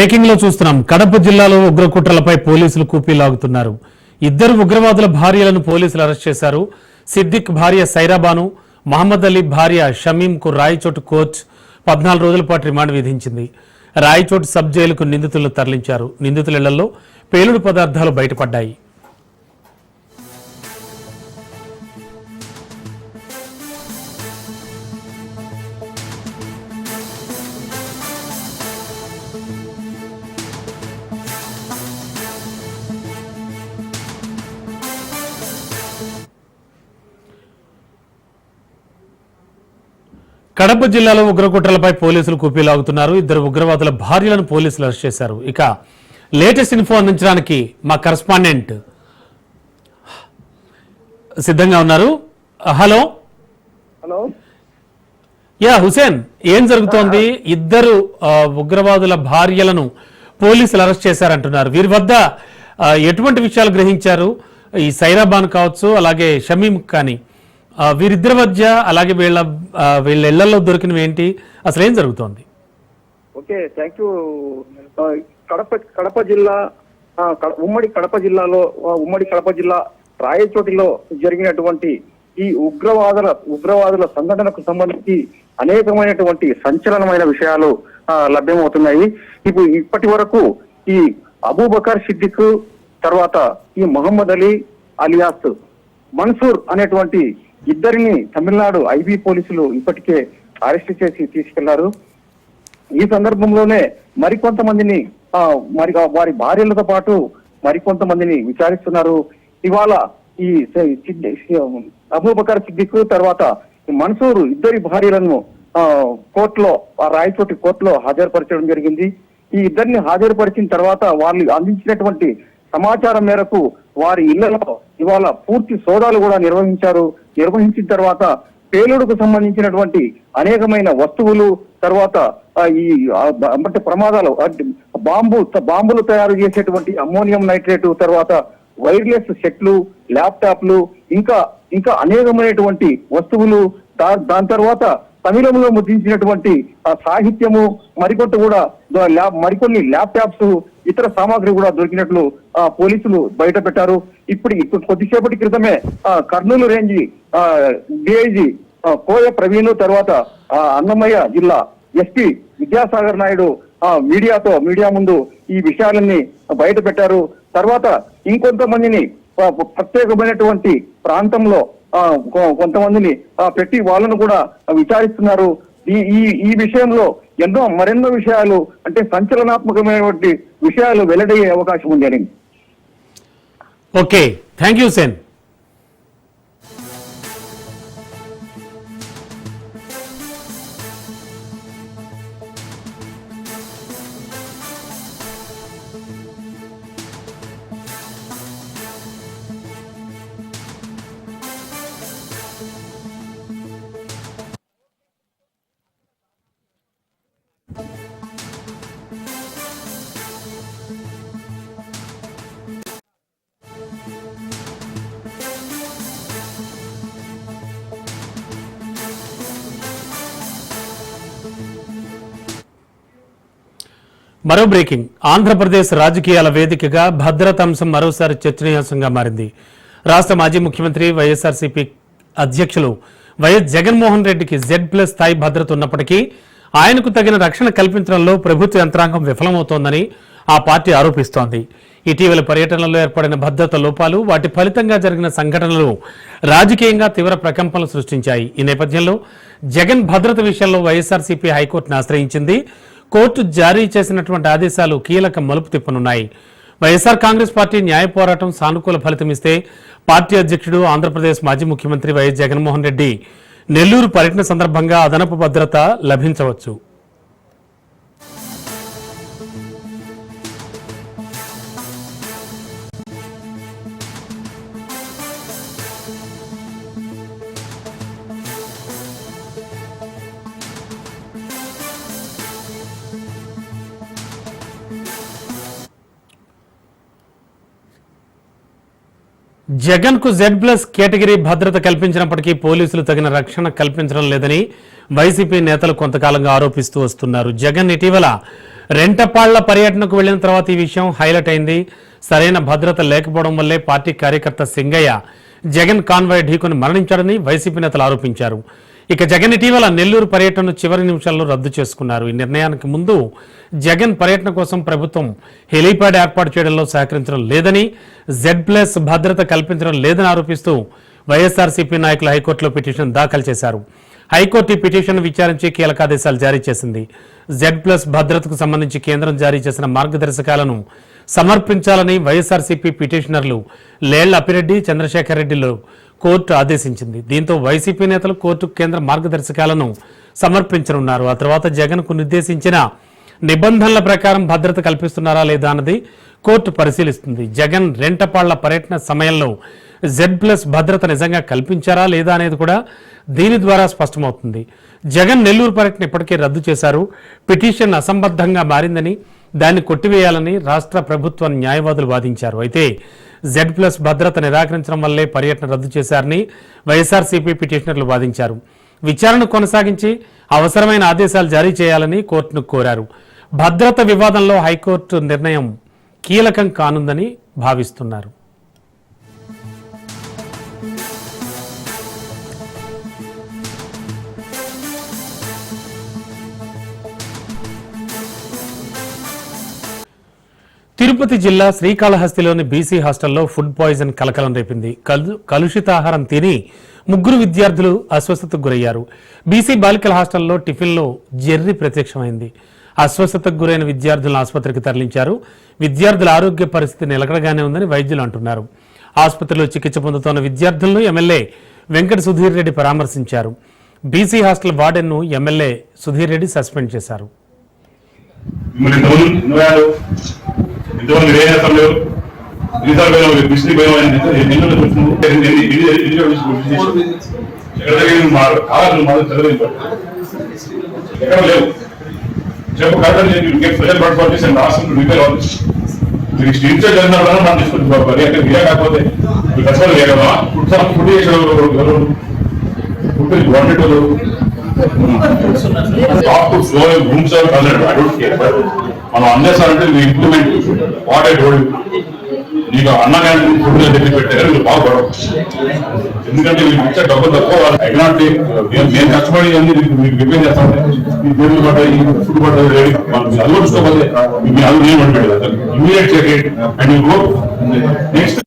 బ్రేకింగ్లో చూస్తున్నాం. కడప జిల్లాలో ఉగ్రకుట్రలపై పోలీసులు కూపీలాగుతున్నారు ఇద్దరు ఉగ్రవాదుల భార్యలను పోలీసులు అరెస్ట్ చేశారు. సిద్దిక్ భార్య సైరాబాను మహమ్మద్ అలీ భార్య షమీం కు రాయచోటు కోచ్ పద్నాలుగు రోజుల పాటు రిమాండ్ విధించింది. రాయచోటు సబ్ జైలుకు నిందితులను తరలించారు. నిందితుల పేలుడు పదార్థాలు బయటపడ్డాయి. కడప జిల్లాలో ఉగ్రకుట్రలపై పోలీసులు కూపీలాగుతున్నారు ఇద్దరు ఉగ్రవాదుల భార్యలను పోలీసులు అరెస్ట్ చేశారు. ఇక లేటెస్ట్ ఇన్ఫో అందించడానికి మా కరస్పాండెంట్ సిద్ధంగా ఉన్నారు. హలో. హలో. యా హుసేన్ ఏం జరుగుతోంది? ఇద్దరు ఉగ్రవాదుల భార్యలను పోలీసులు అరెస్ట్ చేశారంటున్నారు. వీరి వద్ద ఎటువంటి విషయాలు గ్రహించారు? ఈ సైరాబాన్ కావచ్చు అలాగే షమీం కానీ. వీరిద్దరి మధ్య అలాగే వీళ్ళ వీళ్ళ ఇళ్ళలో దొరికినవి ఏంటి? అసలు ఏం జరుగుతోంది? Okay thank you Kadapa Kadapa జిల్లా ఉమ్మడి కడప జిల్లాలో ఉమ్మడి కడప జిల్లా రాయచోటిలో జరిగినటువంటి ఈ ఉగ్రవాదుల ఉగ్రవాదుల సంఘటనకు సంబంధించి అనేకమైనటువంటి సంచలనమైన విషయాలు లభ్యమవుతున్నాయి. ఇప్పుడు ఇప్పటి వరకు ఈ అబూబకర్ సిద్దిక్ తర్వాత ఈ మొహమ్మద్ అలీ అలియాస్ మన్సూర్ అనేటువంటి ఇద్దరిని తమిళనాడు ఐబీ పోలీసులు ఇప్పటికే అరెస్ట్ చేసి తీసుకెళ్ళారు. ఈ సందర్భంలోనే మరికొంతమందిని మరి వారి భార్యలతో పాటు మరికొంతమందిని విచారిస్తున్నారు. ఇవాళ ఈ అబూబకర్ సిద్దిక్ తర్వాత మన్సూరు మన్సూర్ ఇద్దరి భార్యలను కోర్టులో రాయచోటి కోర్టులో హాజరుపరచడం జరిగింది. ఈ ఇద్దరిని హాజరుపరిచిన తర్వాత వాళ్ళు అందించినటువంటి సమాచారం మేరకు వారి ఇళ్ళలో ఇవాళ పూర్తి సోదాలు కూడా నిర్వహించారు. నిర్వహించిన తర్వాత పేలుడుకు సంబంధించినటువంటి అనేకమైన వస్తువులు తర్వాత ఈ అంటే ప్రమాదాలు బాంబు బాంబులు తయారు చేసేటువంటి అమ్మోనియం నైట్రేట్ తర్వాత వైర్లెస్ సెట్లు ల్యాప్టాప్లు ఇంకా ఇంకా అనేకమైనటువంటి వస్తువులు దాని తర్వాత తమిళంలో ముద్రించినటువంటి ఆ సాహిత్యము మరికొంత కూడా ల్యాబ్ మరికొన్ని ల్యాప్టాప్స్ ఇతర సామాగ్రి కూడా దొరికినట్లు ఆ పోలీసులు బయట పెట్టారు. ఇప్పుడు ఇప్పుడు కొద్దిసేపటి క్రితమే ఆ కర్నూలు రేంజ్ ఆ డిఐజీ కోయ ప్రవీణ్ తర్వాత ఆ అన్నమయ్య జిల్లా ఎస్పీ విద్యాసాగర్ నాయుడు ఆ మీడియాతో మీడియా ముందు ఈ విషయాలన్నీ బయట పెట్టారు. తర్వాత ఇంకొంతమందిని ప్రత్యేకమైనటువంటి ప్రాంతంలో కొంతమందిని ఆ, పెట్టి వాళ్ళను కూడా విచారిస్తున్నారు. ఈ ఈ ఈ విషయంలో ఎన్నో మరెన్నో విషయాలు అంటే సంచలనాత్మకమైనటువంటి విషయాలు వెల్లడయ్యే అవకాశం ఉంది అని. ఓకే. థ్యాంక్ యూ సెన్. మరో బ్రేకింగ్. ఆంధ్రప్రదేశ్ రాజకీయాల వేదికగా భద్రత అంశం మరోసారి చర్చనీయాంశంగా మారింది. రాష్ట్ర మాజీ ముఖ్యమంత్రి వైఎస్ఆర్సీపీ అధ్యక్షులు వైఎస్ జగన్మోహన్ రెడ్డికి జెడ్ ప్లస్ స్థాయి భద్రత ఉన్నప్పటికీ ఆయనకు తగిన రక్షణ కల్పించడంలో ప్రభుత్వ యంత్రాంగం విఫలమవుతోందని ఆ పార్టీ ఆరోపిస్తోంది. ఇటీవల పర్యటనలో ఏర్పడిన భద్రత లోపాలు వాటి ఫలితంగా జరిగిన సంఘటనలు రాజకీయంగా తీవ్ర ప్రకంపనలు సృష్టించాయి. ఈ నేపథ్యంలో జగన్ భద్రత విషయంలో వైఎస్ఆర్సీపీ హైకోర్టును ఆశ్రయించింది. కోర్టు జారీ చేసినటువంటి ఆదేశాలు కీలక మలుపు తిప్పనున్నాయి. వైఎస్ఆర్ కాంగ్రెస్ పార్టీ న్యాయ పోరాటం సానుకూల ఫలితమిస్తే పార్టీ అధ్యక్షుడు ఆంధ్రప్రదేశ్ మాజీ ముఖ్యమంత్రి వైఎస్ జగన్మోహన్ రెడ్డి నెల్లూరు పర్యటన సందర్భంగా అదనపు భద్రత లభించవచ్చు. జగన్కు జెడ్ ప్లస్ కేటగిరీ భద్రత కల్పించినప్పటికీ పోలీసులు తగిన రక్షణ కల్పించడం లేదని వైసీపీ నేతలు కొంతకాలంగా ఆరోపిస్తూ వస్తున్నారు. జగన్ ఇటీవల రెంటపాళ్ళ పర్యటనకు వెళ్ళిన తర్వాత ఈ విషయం హైలైట్ అయింది. సరైన భద్రత లేకపోవడం వల్లే పార్టీ కార్యకర్త సింగయ్య జగన్ కాన్వాయ్ ఢీకొని మరణించాడని వైసీపీ నేతలు ఆరోపించారు. ఇక జగన్ ఇటీవల నెల్లూరు పర్యటనను చివరి నిమిషాల్లో రద్దు చేసుకున్నారు. ఈ నిర్ణయానికి ముందు జగన్ పర్యటన కోసం ప్రభుత్వం హెలీప్యాడ్ ఏర్పాటు చేయడంలో సహకరించడం లేదని జెడ్ ప్లస్ భద్రత కల్పించడం లేదని ఆరోపిస్తూ వైఎస్ఆర్సీపీ నాయకులు హైకోర్టులో పిటిషన్ దాఖలు చేశారు. హైకోర్టు ఈ పిటిషన్ విచారించి కీలక ఆదేశాలు జారీ చేసింది. జెడ్ ప్లస్ భద్రతకు సంబంధించి కేంద్రం జారీ చేసిన మార్గదర్శకాలను సమర్పించాలని వైఎస్ఆర్సీపీ పిటిషనర్లు లేళ్ళ అప్పిరెడ్డి చంద్రశేఖర్ రెడ్డిలు కోర్టు ఆదేశించింది. దీంతో వైసీపీ నేతలు కోర్టు కేంద్ర మార్గదర్శకాలను సమర్పించనున్నారు. ఆ తర్వాత జగన్కు నిర్దేశించిన నిబంధనల ప్రకారం భద్రత కల్పిస్తున్నారా లేదా అన్నది కోర్టు పరిశీలిస్తుంది. జగన్ రెంటపాళ్ళ పర్యటన సమయంలో జెడ్ ప్లస్ భద్రత నిజంగా కల్పించారా లేదా అనేది కూడా దీని ద్వారా స్పష్టమవుతుంది. జగన్ నెల్లూరు పర్యటన ఇప్పటికే రద్దు చేశారు. పిటిషన్ అసంబద్ధంగా మారిందని దాన్ని కొట్టివేయాలని రాష్ట్ర ప్రభుత్వ న్యాయవాదులు వాదించారు. అయితే జెడ్ ప్లస్ భద్రత నిరాకరించడం వల్లే పర్యటన రద్దు చేశారని వైఎస్ఆర్సీపీ పిటిషనర్లు వాదించారు. విచారణ కొనసాగించి అవసరమైన ఆదేశాలు జారీ చేయాలని కోర్టును కోరారు. భద్రత వివాదంలో హైకోర్టు నిర్ణయం కీలకం కానుందని భావిస్తున్నారు. తిరుపతి జిల్లా శ్రీకాళహస్తిలోని బీసీ హాస్టల్లో ఫుడ్ పాయిజన్ కలకలం రేపింది. కలుషితాహారం తిని ముగ్గురు విద్యార్థులు అస్వస్థతకు గురయ్యారు. బీసీ బాలికల హాస్టల్లో టిఫిన్లో జెర్రీ ప్రత్యక్షమైంది. అస్వస్థతకు గురైన విద్యార్థులను ఆసుపత్రికి తరలించారు. విద్యార్థుల ఆరోగ్య పరిస్థితి నిలకడగానే ఉందని వైద్యులు అంటున్నారు. ఆసుపత్రిలో చికిత్స పొందుతున్న విద్యార్థులను ఎమ్మెల్యే వెంకట సుధీర్ రెడ్డి పరామర్శించారు. బీసీ హాస్టల్ వార్డెన్ను ఎమ్మెల్యే సుధీర్ రెడ్డి సస్పెండ్ చేశారు. ఇంతమంది మీరు ఏం చేస్తాం లేవు ఎన్నిసార్లు పోయినావు మిస్త్రీ పోయినావు ఎన్ని విసిరి- ఎక్కడ నువ్వు మాడు కావాలి మాడు చదవలేదు ఎక్కడ లేవు. చెప్పు correct for this and ask to repair this మీరు స్టీల్ చైర్ జరిగిన మనం తీసుకుంటున్నాం మరి అంటే మీరే కాకపోతే మీరు కష్టపడి లేకమా ఫుడ్ ఫుడ్ చేసిన food wanted top floor rooms care. But మనం అందేశారంటే నువ్వు ఇంప్లిమెంట్ వాట్ ఐ టోల్డ్ నీకు అన్న క్యాంటీన్ ఫుడ్ తెప్పి పెట్టారు మీరు బాగుపడవు. ఎందుకంటే మీకు ఇచ్చే డబ్బు తక్కువ ఐ నాట్ టేక్ నేను కష్టపడి అన్ని మీకు మీకు రిపేర్ చేస్తాను ఈ పేర్లు పడ్డాయి ఫుడ్ పడ్డాయి రెడీ అది కూడా మీ మీకు అది నేను పడిపోయాడు immediate check it and you go next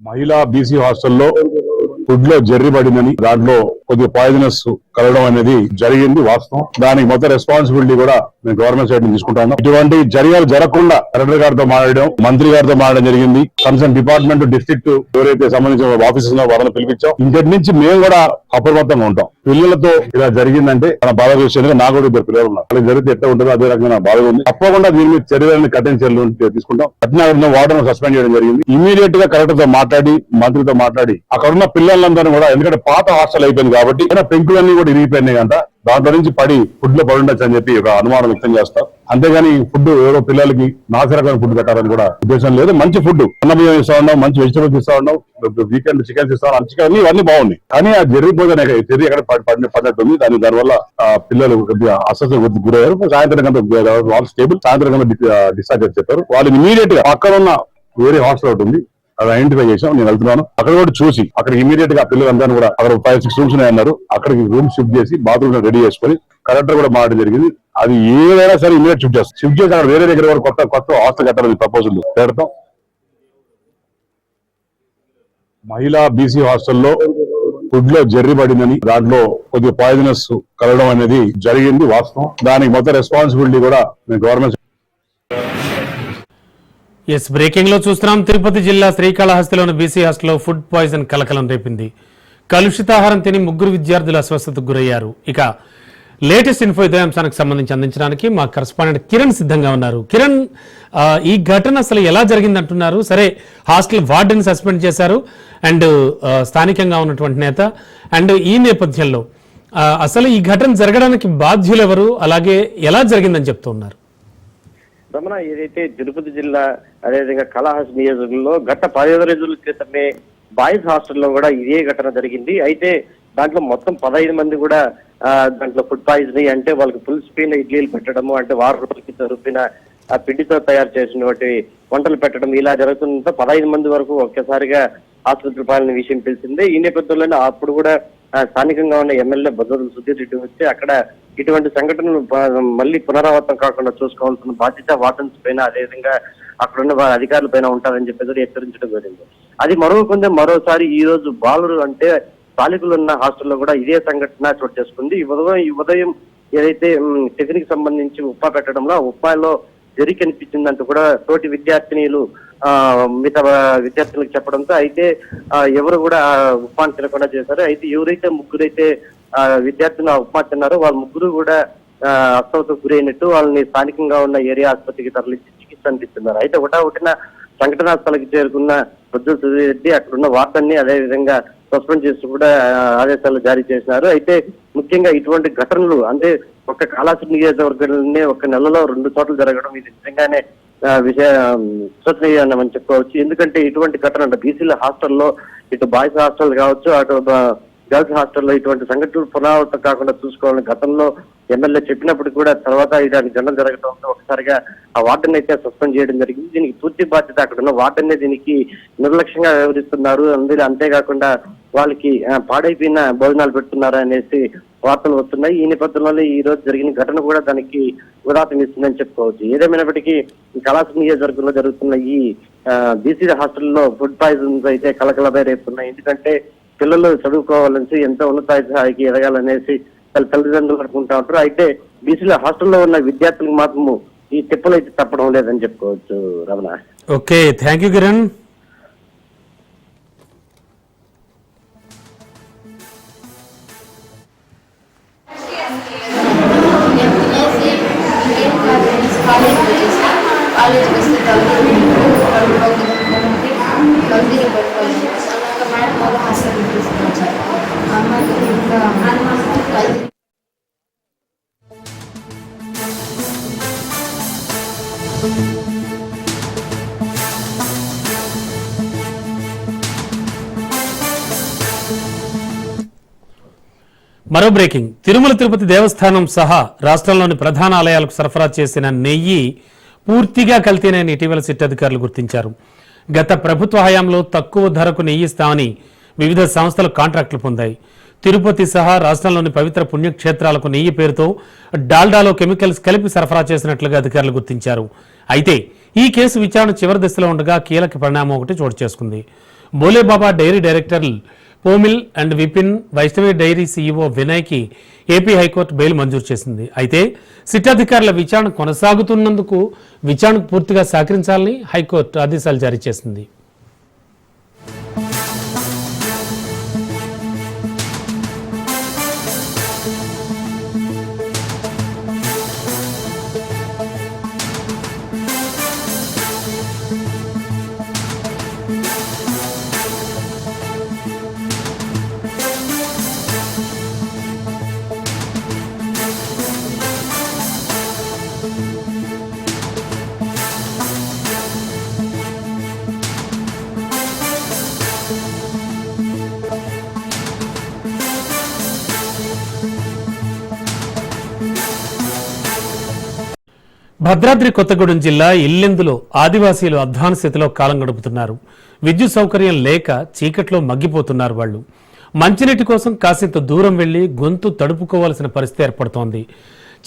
మహిళా బీసీ హాస్టల్లో ఫుడ్లో జర్రి పడిందని దాంట్లో కొద్దిగా పాయిజనస్ కలవడం అనేది జరిగింది వాస్తవం. దానికి మొత్తం రెస్పాన్సిబిలిటీ కూడా మేము గవర్నమెంట్ సైడ్ నుంచి ఇటువంటి చర్యలు జరగకుండా కలెక్టర్ గారితో మాట్లాడడం మంత్రి గారితో మాట్లాడడం జరిగింది. కన్సర్న్ డిపార్ట్మెంట్ డిస్ట్రిక్ట్ ఎవరైతే సంబంధించిన ఆఫీసర్స్ వాళ్ళని పిలిపించాం. ఇంకటి నుంచి మేము కూడా అప్రమత్తంగా ఉంటాం. పిల్లలతో ఇలా జరిగిందంటే మన బాధ విషయంలో నాకు కూడా ఇద్దరు పిల్లలు ఉన్నారు. వాళ్ళకి జరిగితే ఎట్లా ఉంటుందో అదే రకంగా బాధ ఉంది. తప్పకుండా దీని మీద చర్యలను కఠిన చర్యలు తీసుకుంటాం. కఠిన వాటర్ సస్పెండ్ చేయడం జరిగింది. ఇమీడియట్గా కలెక్టర్తో మాట్లాడి మంత్రితో మాట్లాడి అక్కడ ఉన్న పిల్లలందరూ కూడా ఎందుకంటే పాత హాస్టల్ అయిపోయింది కాబట్టి పెంకులన్నీ కూడా ఇరిగిపోయినాయి అంట దాంట్లో నుంచి పడి ఫుడ్లో పడి ఉండొచ్చు అని చెప్పి ఒక అనుమానం వ్యక్తం చేస్తాం. అంతేగాని ఫుడ్ ఎవరో పిల్లలకి నాసిరకమైన ఫుడ్ పెట్టాలని కూడా ఉద్దేశం లేదు. మంచి ఫుడ్ అన్నబియ్యం ఇస్తా ఉన్నాం మంచి వెజిటబుల్స్ ఇస్తా ఉన్నాం వీకెండ్ చికెన్స్ ఇస్తా ఉన్నాం చికెన్ ఇవన్నీ బాగున్నాయి. కానీ అది జరిగిపోతే చెర్రి ఎక్కడ పడిన పడి- పడినట్టుంది. దాని దానివల్ల పిల్లలు కొద్దిగా అస్వస్థ గురయ్యారు. సాయంత్రం కంటే వాళ్ళు స్టేబుల్ సాయంత్రం కంటే డిశ్చార్జ్ చెప్పారు వాళ్ళు ఇమీడియట్గా పక్కన ఉన్న వేరే హాస్టల్ ఒకటి ఉంది. అది ఐడెంటిఫై చేసాం నేను వెళ్తున్నాను. అక్కడ కూడా చూసి అక్కడ ఇమీడియట్గా పిల్లలందరూ కూడా అక్కడ ఫైవ్ సిక్స్ రూమ్స్ అన్నారు అక్కడికి రూమ్ షిఫ్ట్ చేసి బాత్రూమ్ రెడీ చేసుకొని కలెక్టర్ కూడా మాట జరిగింది. అది ఏదైనా సరే ఇమీడియట్ షిఫ్ట్ చేస్తాం. షిఫ్ట్ చేసి అక్కడ వేరే దగ్గర కొత్త కొత్త హాస్టల్ కట్టాలని ప్రపోజల్ పెడతాం. మహిళా బీసీ హాస్టల్లో ఫుడ్లో జర్రి పడిందని దాంట్లో కొద్దిగా పాయిజనస్ కలవడం అనేది జరిగింది వాస్తవం. దానికి మొత్తం రెస్పాన్సిబిలిటీ కూడా మేము గవర్నమెంట్ ఎస్ బ్రేకింగ్లో చూస్తున్నాం. తిరుపతి జిల్లా శ్రీకాళహస్తిలోని బీసీ హాస్టల్లో ఫుడ్ పాయిజన్ కలకలం రేపింది. కలుషితాహారం తిని ముగ్గురు విద్యార్థులు అస్వస్థతకు గురయ్యారు. ఇక లేటెస్ట్ ఇన్ఫో ఇదే అంశానికి సంబంధించి అందించడానికి మా కరస్పాండెంట్ కిరణ్ సిద్ధంగా ఉన్నారు. కిరణ్ ఈ ఘటన అసలు ఎలా జరిగింది అంటున్నారు సరే హాస్టల్ వార్డెన్ సస్పెండ్ చేశారు. అండ్ స్థానికంగా ఉన్నటువంటి నేత. అండ్ ఈ నేపథ్యంలో అసలు ఈ ఘటన జరగడానికి బాధ్యులు ఎవరు అలాగే ఎలా జరిగిందని చెప్తూ ఉన్నారు. రమణ ఏదైతే తిరుపతి జిల్లా అదేవిధంగా కళాహస్ నియోజకవర్గంలో గత పదిహేను రోజుల క్రితమే బాయ్స్ హాస్టల్లో కూడా ఇదే ఘటన జరిగింది. అయితే దాంట్లో మొత్తం పదహైదు మంది కూడా దాంట్లో ఫుడ్ పాయిజన్ అంటే వాళ్ళకి ఫుల్ స్పీన్ ఇడ్లీలు పెట్టడము అంటే వారం రోజులకి రుబ్బిన ఆ పిండితో తయారు చేసినటువంటి వంటలు పెట్టడం ఇలా జరుగుతుందంటే పదహైదు మంది వరకు ఒక్కసారిగా ఆసుపత్రి పాలన విషయం తెలిసిందే. ఈ నేపథ్యంలోనే అప్పుడు కూడా స్థానికంగా ఉన్న ఎమ్మెల్యే భద్రతలు సుధీర్ రెడ్డి వచ్చి అక్కడ ఇటువంటి సంఘటనలు మళ్ళీ పునరావృతం కాకుండా చూసుకోవాల్సిన బాధ్యత వాటన్స్ పైన అదేవిధంగా అక్కడ ఉన్న వారి అధికారుల పైన ఉంటారని చెప్పేసి హెచ్చరించడం జరిగింది. అది మరో మరోసారి ఈ రోజు బాలురు అంటే బాలికలు ఉన్న హాస్టల్లో కూడా ఇదే సంఘటన చోటు చేసుకుంది. ఈ ఉదయం ఈ ఉదయం ఏదైతే టిఫిన్కి సంబంధించి ఉప్మా పెట్టడంలో ఉప్మాలో జరిగి జరి కనిపించిందంటూ కూడా తోటి విద్యార్థినీలు ఆ మిగతా విద్యార్థులకు చెప్పడంతో అయితే ఎవరు కూడా ఆ తినకుండా చేశారు. అయితే ఎవరైతే ముగ్గురైతే ఆ, విద్యార్థులు ఉప్మా తిన్నారో వాళ్ళ ముగ్గురు కూడా ఆ, అస్వస్థకు గురైనట్టు వాళ్ళని స్థానికంగా ఉన్న ఏరియా ఆసుపత్రికి తరలించి చికిత్స అందిస్తున్నారు. అయితే ఒకటా ఒకటిన సంఘటనా స్థలకి చేరుకున్న బుద్ధుల సుధీరెడ్డి అక్కడున్న వార్తల్ని అదే విధంగా సస్పెండ్ చేస్తూ కూడా ఆదేశాలు జారీ చేసినారు. అయితే ముఖ్యంగా ఇటువంటి ఘటనలు అంటే ఒక కాళాసు నియోజకవర్గంలోనే ఒక నెలలో రెండు చోట్ల జరగడం ఇది నిజంగానే విషయ విశ్వసనీయమని చెప్పుకోవచ్చు. ఎందుకంటే ఇటువంటి ఘటన అంటే బీసీల హాస్టల్లో ఇటు బాయ్స్ హాస్టల్ కావచ్చు అటు గర్ల్స్ హాస్టల్లో ఇటువంటి సంఘటనలు పునరావృతం కాకుండా చూసుకోవాలని గతంలో ఎమ్మెల్యే చెప్పినప్పుడు కూడా తర్వాత ఇలాంటి జనం జరగడంతో ఒకసారిగా ఆ వార్డుని అయితే సస్పెండ్ చేయడం జరిగింది. దీనికి పూర్తి బాధ్యత అక్కడ ఉన్న వార్డునే దీనికి నిర్లక్ష్యంగా వ్యవహరిస్తున్నారు. అందులో అంతేకాకుండా వాళ్ళకి పాడైపోయిన భోజనాలు పెడుతున్నారు అనేసి వార్తలు వస్తున్నాయి. ఈ నేపథ్యంలో ఈ రోజు జరిగిన ఘటన కూడా దానికి ఉదాహరణ ఇస్తుందని చెప్పుకోవచ్చు. ఏదేమైనప్పటికీ ఈ నియోజకవర్గంలో జరుగుతున్న ఈ బీసీ హాస్టల్లో ఫుడ్ పాయిజన్స్ అయితే కలకలపై రేపుతున్నాయి. ఎందుకంటే పిల్లలు చదువుకోవాలని ఎంతో ఉన్నత స్థాయికి ఎదగాలనేసి వాళ్ళ తల్లిదండ్రులు అనుకుంటా ఉంటారు. అయితే బీసీల హాస్టల్లో ఉన్న విద్యార్థులకు మాత్రము ఈ తిప్పలు అయితే తప్పడం లేదని చెప్పుకోవచ్చు Ramana. Okay thank you Kiran. College వచ్చేసి కాలేజ్కి వస్తే గంభీర పడిపోయింది అలాగా మేడం వాళ్ళు హాస్పిటల్ తీసుకొచ్చారు అమ్మాయికి ఇంకా కలిసి మరో బ్రేకింగ్. తిరుమల తిరుపతి దేవస్థానం సహా రాష్ట్రంలోని ప్రధాన ఆలయాలకు సరఫరా చేసిన నెయ్యి పూర్తిగా కల్తీనని ఇటీవల సిట్ అధికారులు గుర్తించారు. గత ప్రభుత్వ హయాంలో తక్కువ ధరకు నెయ్యి ఇస్తామని వివిధ సంస్థలు కాంట్రాక్టులు పొందాయి. తిరుపతి సహా రాష్ట్రంలోని పవిత్ర పుణ్యక్షేత్రాలకు నెయ్యి పేరుతో డాల్డాలో కెమికల్స్ కలిపి సరఫరా చేసినట్లుగా అధికారులు గుర్తించారు. అయితే ఈ కేసు విచారణ చివరి దశలో ఉండగా కీలక పరిణామం ఒకటి చోటు చేసుకుంది. Bholebaba dairy director Pomil and Vipin Vaishnavi dairy CEO వినయ్కి AP high court bail మంజూరు చేసింది. అయితే సిట్ అధికారుల విచారణ కొనసాగుతున్నందుకు విచారణకు పూర్తిగా సహకరించాలని హైకోర్టు ఆదేశాలు జారీ చేసింది. భద్రాద్రి కొత్తగూడెం జిల్లా ఇల్లెందులో ఆదివాసీలు అధ్వాన స్థితిలో కాలం గడుపుతున్నారు. విద్యుత్ సౌకర్యం లేక చీకట్లో మగ్గిపోతున్నారు వాళ్ళు. మంచినీటి కోసం కాసింత దూరం వెళ్ళి గొంతు తడుపుకోవాల్సిన పరిస్థితి ఏర్పడుతోంది.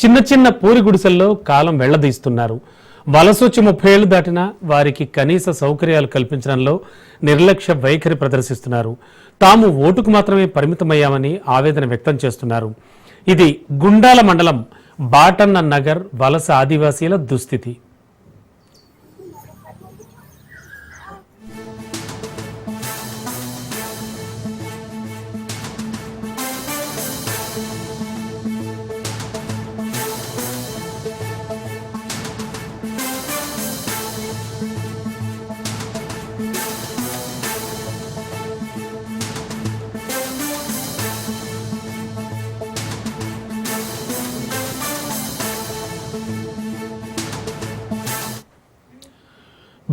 చిన్న చిన్న పూరి గుడిసెల్లో కాలం వెళ్ళదీస్తున్నారు. వలసొచ్చి ముప్పై ఏళ్ళు దాటినా వారికి కనీస సౌకర్యాలు కల్పించడంలో నిర్లక్ష్య వైఖరి ప్రదర్శిస్తున్నారు. తాము ఓటుకు మాత్రమే పరిమితమయ్యామని ఆవేదన వ్యక్తం చేస్తున్నారు. ఇది గుండాల మండలం బాటన్న నగర్ వలస ఆదివాసీల దుస్థితి.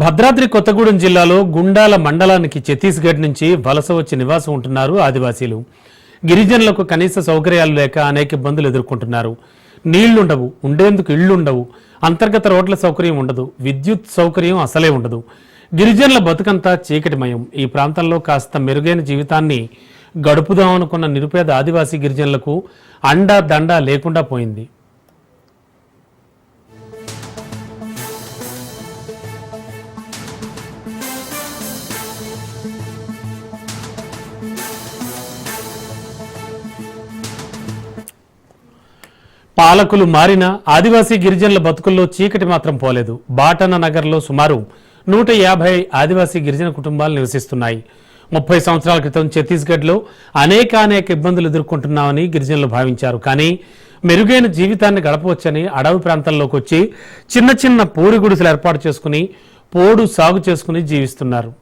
భద్రాద్రి కొత్తగూడెం జిల్లాలో గుండాల మండలానికి ఛత్తీస్గఢ్ నుంచి వలస వచ్చి నివాసం ఉంటున్నారు ఆదివాసీలు. గిరిజనులకు కనీస సౌకర్యాలు లేక అనేక ఇబ్బందులు ఎదుర్కొంటున్నారు. నీళ్ళుండవు ఉండేందుకు ఇళ్ళుండవు అంతర్గత రోడ్ల సౌకర్యం ఉండదు విద్యుత్ సౌకర్యం అసలే ఉండదు. గిరిజనుల బతుకంతా చీకటిమయం. ఈ ప్రాంతంలో కాస్త మెరుగైన జీవితాన్ని గడుపుదామనుకున్న నిరుపేద ఆదివాసీ గిరిజనులకు అండా దండా లేకుండా పోయింది. పాలకులు మారినా ఆదివాసీ గిరిజనుల బతుకుల్లో చీకటి మాత్రం పోలేదు. బాటన నగర్లో సుమారు నూట యాభై ఆదివాసీ గిరిజన కుటుంబాలు నివసిస్తున్నాయి. ముప్పై సంవత్సరాల క్రితం ఛత్తీస్గఢ్లో అనేక అనేక ఇబ్బందులు ఎదుర్కొంటున్నామని గిరిజనులు భావించారు. కానీ మెరుగైన జీవితాన్ని గడపవచ్చని అడవి ప్రాంతాల్లోకి వచ్చి చిన్న చిన్న పూరి గుడిసెలు ఏర్పాటు చేసుకుని పోడు సాగు చేసుకుని జీవిస్తున్నారు.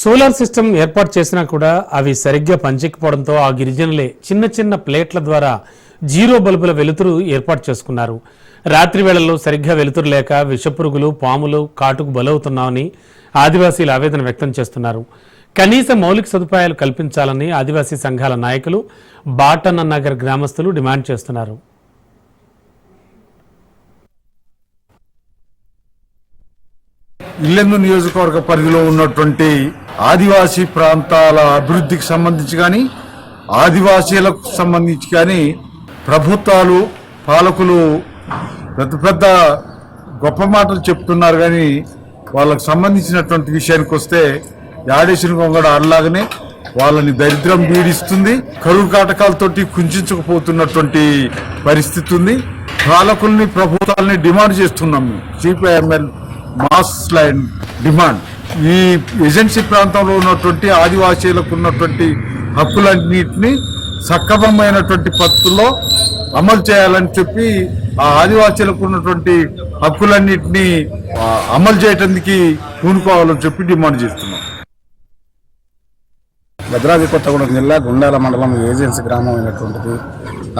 సోలార్ సిస్టమ్ ఏర్పాటు చేసినా కూడా అవి సరిగ్గా పనిచేయకపోవడంతో ఆ గిరిజనులే చిన్న చిన్న ప్లేట్ల ద్వారా జీరో బల్బుల వెలుతురు ఏర్పాటు చేసుకున్నారు. రాత్రి వేళల్లో సరిగ్గా వెలుతురు లేక విషపురుగులు పాములు కాటుకు బలవుతున్నామని ఆదివాసీలు ఆవేదన వ్యక్తం చేస్తున్నారు. కనీస మౌలిక సదుపాయాలు కల్పించాలని ఆదివాసీ సంఘాల నాయకులు బాటన్న నగర్ గ్రామస్తులు డిమాండ్ చేస్తున్నారు. ఇల్లెందు నియోజకవర్గ పరిధిలో ఉన్నటువంటి ఆదివాసీ ప్రాంతాల అభివృద్ధికి సంబంధించి కానీ ఆదివాసీలకు సంబంధించి కానీ ప్రభుత్వాలు పాలకులు పెద్ద పెద్ద గొప్ప మాటలు చెప్తున్నారు. కానీ వాళ్ళకు సంబంధించినటువంటి విషయానికి వస్తే యాడేసిన కొంగడ అలాగనే వాళ్ళని దరిద్రం బీడిస్తుంది కరువు కాటకాలతోటి కుంచుకుపోతున్నటువంటి పరిస్థితి ఉంది. పాలకుల్ని ప్రభుత్వాలని డిమాండ్ చేస్తున్నాం సిపిఐఎంఎల్ మాస్ లైన్ డిమాండ్. ఈ ఏజెన్సీ ప్రాంతంలో ఉన్నటువంటి ఆదివాసీలకు ఉన్నటువంటి హక్కులన్నింటినీ సక్రమమైనటువంటి పద్ధతుల్లో అమలు చేయాలని చెప్పి ఆ ఆదివాసీలకు ఉన్నటువంటి హక్కులన్నింటినీ అమలు చేయటానికి పూనుకోవాలని చెప్పి డిమాండ్ చేస్తున్నాం. భద్రాద్రి కొత్తగూడెం జిల్లా గుండాల మండలం ఏజెన్సీ గ్రామం అయినటువంటిది.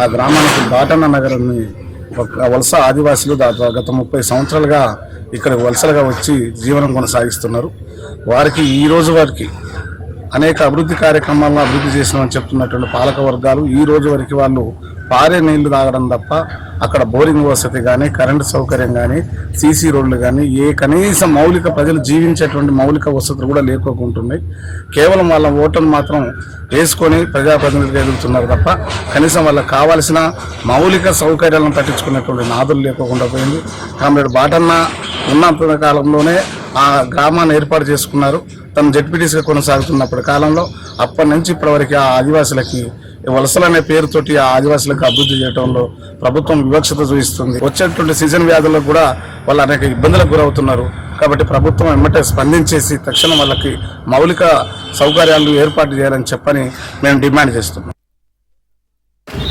ఆ గ్రామానికి బాటన్న నగరాన్ని ఒక వలస ఆదివాసీలు దాదాపు గత ముప్పై సంవత్సరాలుగా ఇక్కడ వలసలుగా వచ్చి జీవనం కొనసాగిస్తున్నారు. వారికి ఈ రోజు వారికి అనేక అభివృద్ధి కార్యక్రమాలను అభివృద్ధి చేసినామని చెప్తున్నటువంటి పాలక వర్గాలు ఈ రోజు వరకు వాళ్ళు పారే నీళ్ళు తాగడం తప్ప అక్కడ బోరింగ్ వసతి కానీ కరెంటు సౌకర్యం కానీ సీసీ రోడ్లు కానీ ఏ కనీసం మౌలిక ప్రజలు జీవించేటువంటి మౌలిక వసతులు కూడా లేకోకుంటున్నాయి. కేవలం వాళ్ళ ఓటును మాత్రం వేసుకొని ప్రజాప్రతినిధులుగా ఎదుగుతున్నారు తప్ప కనీసం వాళ్ళకి కావాల్సిన మౌలిక సౌకర్యాలను పట్టించుకునేటువంటి నాదులు లేకోకుండా పోయింది. కామ్రేడ్ బాటన్న ఉన్నంత కాలంలోనే ఆ గ్రామాన్ని ఏర్పాటు చేసుకున్నారు. తను జడ్పీటీసీగా కొనసాగుతున్నప్పటి కాలంలో అప్పటి నుంచి ఇప్పటివరకు ఆ ఆదివాసులకి వలసలు అనే పేరుతోటి ఆ ఆదివాసులకు అభివృద్ధి చేయడంలో ప్రభుత్వం వివక్షత చూపిస్తుంది. వచ్చేటువంటి సీజన్ వ్యాధులకు కూడా వాళ్ళు అనేక ఇబ్బందులకు గురవుతున్నారు. కాబట్టి ప్రభుత్వం వెంబటే స్పందించేసి తక్షణం వాళ్ళకి మౌలిక సౌకర్యాలు ఏర్పాటు చేయాలని చెప్పని మేము డిమాండ్ చేస్తున్నాం.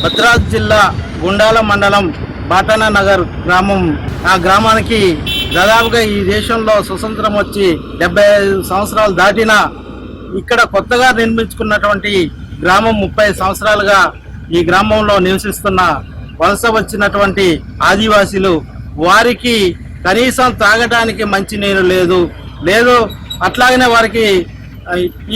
భద్రాద్రి జిల్లా గుండాల మండలం బాటన నగర్ గ్రామం. ఆ గ్రామానికి దాదాపుగా ఈ దేశంలో స్వతంత్రం వచ్చి డెబ్బై ఐదు సంవత్సరాలు దాటినా ఇక్కడ కొత్తగా నిర్మించుకున్నటువంటి గ్రామం ముప్పై సంవత్సరాలుగా ఈ గ్రామంలో నివసిస్తున్న వలస వచ్చినటువంటి ఆదివాసీలు వారికి కనీసం తాగడానికి మంచి నీరు లేదు. లేదు అట్లాగనే వారికి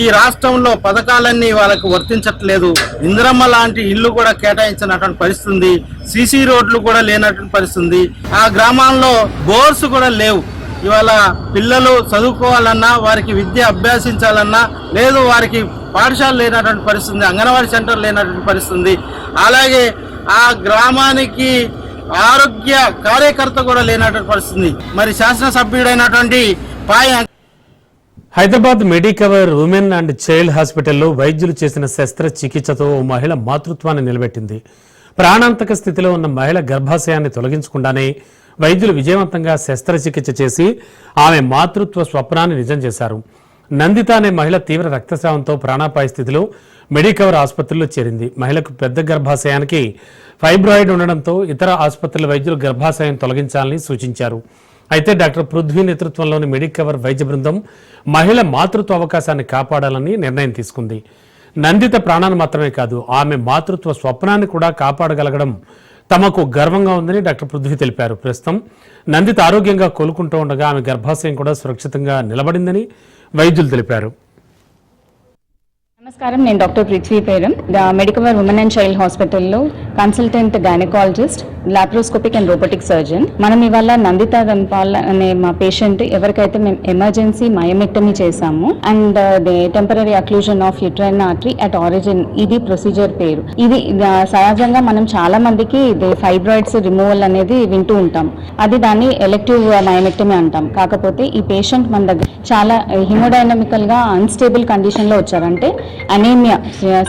ఈ రాష్ట్రంలో పథకాలన్నీ వాళ్ళకు వర్తించట్లేదు. ఇందిరమ్మ లాంటి ఇల్లు కూడా కేటాయించినటువంటి పరిస్థితుంది. సీసీ రోడ్లు కూడా లేనటువంటి పరిస్థితుంది. ఆ గ్రామాల్లో బోర్స్ కూడా లేవు. ఇవాళ పిల్లలు చదువుకోవాలన్నా వారికి విద్య అభ్యసించాలన్నా లేదు వారికి పాఠశాల లేనటువంటి పరిస్థితి అంగన్వాడీ సెంటర్ లేనటువంటి పరిస్థితి అలాగే ఆ గ్రామానికి ఆరోగ్య కార్యకర్త కూడా లేనటువంటి పరిస్థితి మరి శాసనసభ్యుడైనటువంటి పాయ Hyderabad Medicover women and child హాస్పిటల్లో వైద్యులు చేసిన శస్త్రచికిత్సతో ఓ మహిళ మాతృత్వాన్ని నిలబెట్టింది. ప్రాణాంతక స్థితిలో ఉన్న మహిళ గర్భాశయాన్ని తొలగించకుండానే వైద్యులు విజయవంతంగా శస్త్రచికిత్స చేసి ఆమె మాతృత్వ స్వప్నాన్ని నిజం చేశారు. నందిత అనే మహిళ తీవ్ర రక్తస్రావంతో ప్రాణాపాయ స్థితిలో మెడికవర్ ఆసుపత్రిలో చేరింది. మహిళకు పెద్ద గర్భాశయానికి ఫైబ్రాయిడ్ ఉండడంతో ఇతర ఆసుపత్రుల వైద్యులు గర్భాశయం తొలగించాలని సూచించారు. అయితే డాక్టర్ పృథ్వీ నేతృత్వంలోని మెడికవర్ వైద్య బృందం మహిళ మాతృత్వ అవకాశాన్ని కాపాడాలని నిర్ణయం తీసుకుంది. నందిత ప్రాణాన్ని మాత్రమే కాదు ఆమె మాతృత్వ స్వప్నాన్ని కూడా కాపాడగలగడం తమకు గర్వంగా ఉందని డాక్టర్ పృథ్వీ తెలిపారు. ప్రస్తుతం నందిత ఆరోగ్యంగా కోలుకుంటూ ఉండగా ఆమె గర్భాశయం కూడా సురక్షితంగా నిలబడిందని వైద్యులు తెలిపారు. నమస్కారం నేను doctor Prithvi Peram. Medicover women and child హాస్పిటల్లో consultant gynaecologist laparoscopic and robotic surgeon మనం ఇవాళ నందిత ధన్పాల్ అనే మా పేషెంట్ ఎవరికైతే మేము ఎమర్జెన్సీ మయోమెక్టమీ చేశాము and the temporary occlusion of uterine artery at origin ఇది ప్రొసీజర్ పేరు. ఇది సహజంగా మనం చాలా మందికి ఇది ఫైబ్రాయిడ్స్ రిమూవల్ అనేది వింటూ ఉంటాం. అది దాన్ని ఎలెక్టివ్ మయోమెక్టమీ అంటాం. కాకపోతే ఈ పేషెంట్ మన దగ్గర చాలా హిమోడైనమికల్గా అన్స్టేబుల్ కండిషన్లో వచ్చారంటే anaemia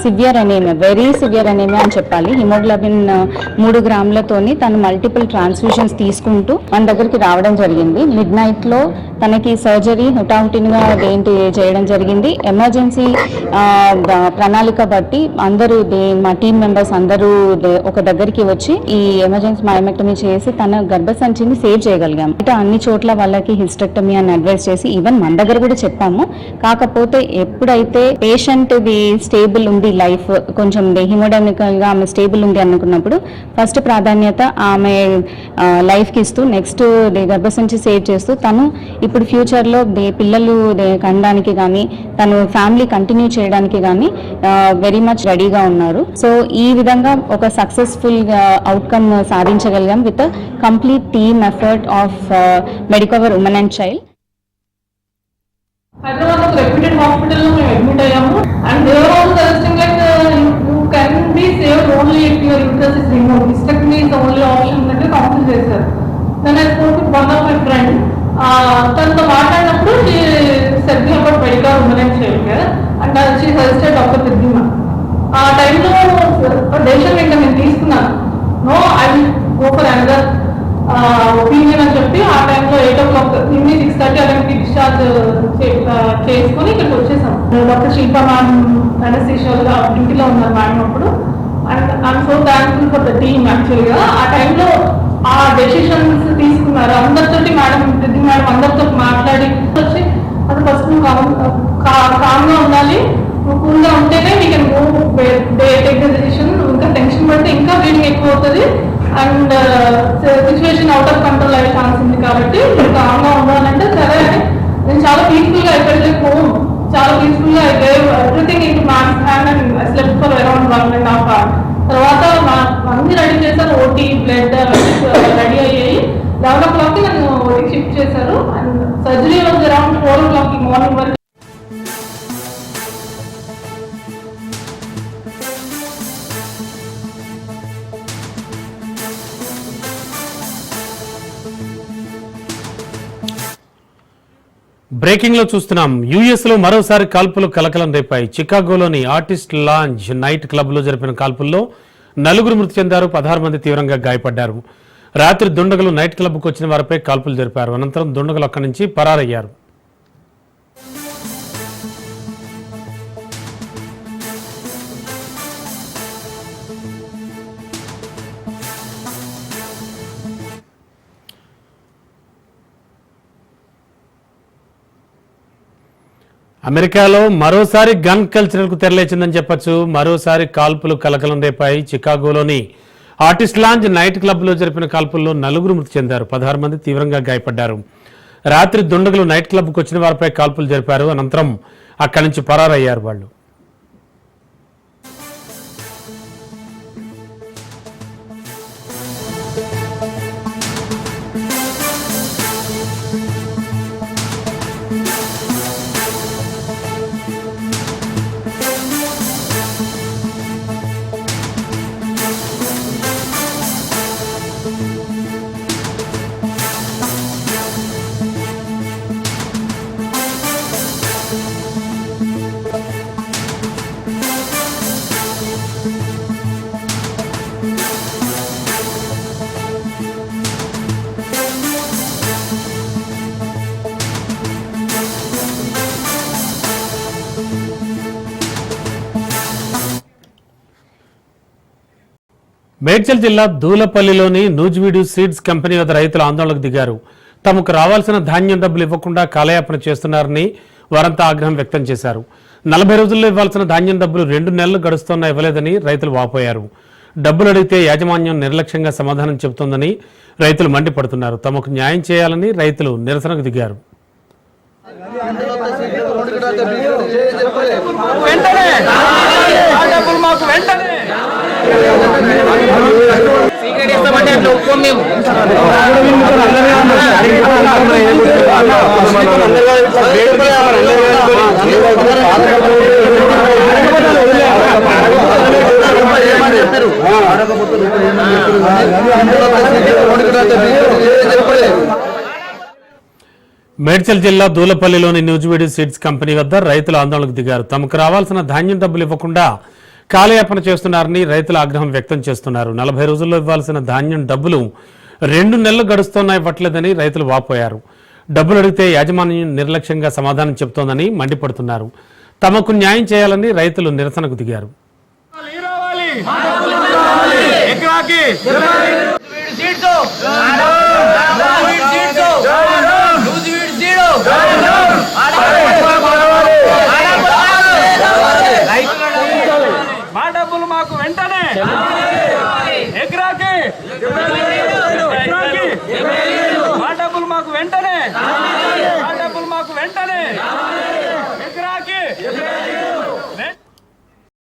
severe anaemia very severe anaemia అని చెప్పాలి. హిమోగ్లోబిన్ uh, మూడు గ్రాములతోని తను మల్టిపుల్ ట్రాన్స్ఫ్యూషన్స్ తీసుకుంటూ మన దగ్గరికి రావడం జరిగింది. మిడ్ నైట్లో తనకి సర్జరీ హుటాహుటిన్గా ఏంటి చేయడం జరిగింది. ఎమర్జెన్సీ uh, ప్రణాళిక బట్టి అందరూ మా టీం మెంబర్స్ అందరూ ఒక దగ్గరికి వచ్చి ఈ ఎమర్జెన్సీ మయోమెక్టమీ చేసి తన గర్భసంచిని సేవ్ చేయగలిగాం. అంటే అన్ని చోట్ల వాళ్ళకి హిస్టెక్టమీ అని అడ్వైస్ చేసి ఈవెన్ మన దగ్గర కూడా చెప్పాము. కాకపోతే ఎప్పుడైతే పేషెంట్ ది స్టేబుల్ ఉంది లైఫ్ కొంచెం హిమోడమికల్గా ఆమె స్టేబుల్ ఉంది అనుకున్నప్పుడు ఫస్ట్ ప్రాధాన్యత ఆమె లైఫ్కి ఇస్తూ నెక్స్ట్ గర్భసంచి సేవ్ చేస్తూ తను ఇప్పుడు ఫ్యూచర్లో పిల్లలు కనడానికి కానీ తను ఫ్యామిలీ కంటిన్యూ చేయడానికి కానీ వెరీ మచ్ రెడీగా ఉన్నారు. సో ఈ విధంగా ఒక successful outcome సాధించగలిగాం with complete team effort of Medicover women and child Hyderabad ఒక రెప్యూటెడ్ హాస్పిటల్లో మేము అడ్మిట్ అయ్యాము. And they're also suggesting like you can be save only if your uterus is remove hysterectomy is only option అంటే counsel చేశారు. Then I spoke with one of my friend తనతో మాట్లాడినప్పుడు she said about medical women and child care and she suggested doctor Pradyumna ఆ టైంలో decision ఇంకా నేను తీసుకున్నాను. No I will go for another opinion అని చెప్పి ఆ టైంలో ఎయిట్ ఓ క్లాక్ ఇన్ని సిక్స్ థర్టీ అలాంటి డిశ్చార్జ్ చేసుకొని ఇక్కడికి వచ్చేసాం. డాక్టర్ శిల్ప మ్యామ్ అనస్థిషియల్గా డ్యూటీలో ఉన్నారు మేడం అప్పుడు. And I'm so thankful for the team యాక్చువల్గా ఆ టైంలో ఆ డెసిషన్స్ తీసుకున్నారు. అందరితోటి మేడం ప్రతి మేడం అందరితో మాట్లాడి వచ్చి అది ఫస్ట్ నువ్వు కామ్గా ఉండాలి. నువ్వు కూల్గా ఉంటేనే we can take the decision ఇంకా టెన్షన్ పడితే ఇంకా బ్లీడింగ్ ఎక్కువ అవుతుంది. And situation out of control అయ్యే ఛాన్స్ ఉంది కాబట్టి కామ్గా ఉండాలంటే సరే అని నేను చాలా పీస్ఫుల్గా ఎక్కడికి పోను. చాలా పీస్ఫుల్గా gave everything into maths hand and slept for around one and half hour తర్వాత మా- అన్ని రెడీ చేశారు ఓటీ బ్లడ్ రెడీ అయ్యాయి. లెవెన్ ఓ క్లాక్కి నన్ను షిఫ్ట్ చేశారు. And surgery was around four ఓ క్లాక్కి మార్నింగ్ వరకు బ్రేకింగ్లో చూస్తున్నాం. యుఎస్లో మరోసారి కాల్పులు కలకలం రేపాయి. చికాగోలోని ఆర్టిస్ట్ లాంజ్ నైట్ క్లబ్లో జరిపిన కాల్పుల్లో నలుగురు మృతి చెందారు పదహారు మంది తీవ్రంగా గాయపడ్డారు. రాత్రి దుండగులు నైట్ క్లబ్కు వచ్చిన వారిపై కాల్పులు జరిపారు. అనంతరం దుండగులు అక్కడి నుంచి పరారయ్యారు. అమెరికాలో మరోసారి గన్ కల్చర్కు తెరలేచిందని చెప్పొచ్చు. మరోసారి కాల్పులు కలకలం రేపాయి. చికాగోలోని ఆర్టిస్ట్ లాంజ్ నైట్ క్లబ్లో జరిపిన కాల్పుల్లో నలుగురు మృతి చెందారు. పదహారు మంది తీవ్రంగా గాయపడ్డారు. రాత్రి దుండగులు నైట్ క్లబ్కు వచ్చిన వారిపై కాల్పులు జరిపారు. అనంతరం అక్కడి నుంచి పరారయ్యారు వాళ్ళు. మేడ్చల్ జిల్లా దూలపల్లిలోని నూజివీడు సీడ్స్ కంపెనీ వద్ద రైతులు ఆందోళనకు దిగారు. తమకు రావాల్సిన ధాన్యం డబ్బులు ఇవ్వకుండా కాలయాపన చేస్తున్నారని వారంతా ఆగ్రహం వ్యక్తం చేశారు. నలభై రోజుల్లో ఇవ్వాల్సిన ధాన్యం డబ్బులు రెండు నెలలు గడుస్తున్నా ఇవ్వలేదని రైతులు వాపోయారు. డబ్బులు అడిగితే యాజమాన్యం నిర్లక్ష్యంగా సమాధానం చెబుతోందని రైతులు మండిపడుతున్నారు. తమకు న్యాయం చేయాలని రైతులు నిరసనకు దిగారు. మేడ్చల్ జిల్లా దూలపల్లిలోని న్యూజివీడి సీడ్స్ కంపెనీ వద్ద రైతులు ఆందోళనకు దిగారు. తమకు రావాల్సిన ధాన్యం డబ్బులు ఇవ్వకుండా కాలయాపన చేస్తున్నారని రైతులు ఆగ్రహం వ్యక్తం చేస్తున్నారు. నలభై రోజుల్లో ఇవ్వాల్సిన ధాన్యం డబ్బులు రెండు నెలలు గడుస్తున్నాయి ఇవ్వట్లేదని రైతులు వాపోయారు. డబ్బులు అడిగితే యాజమాన్యం నిర్లక్ష్యంగా సమాధానం చెబుతోందని మండిపడుతున్నారు. తమకు న్యాయం చేయాలని రైతులు నిరసనకు దిగారు.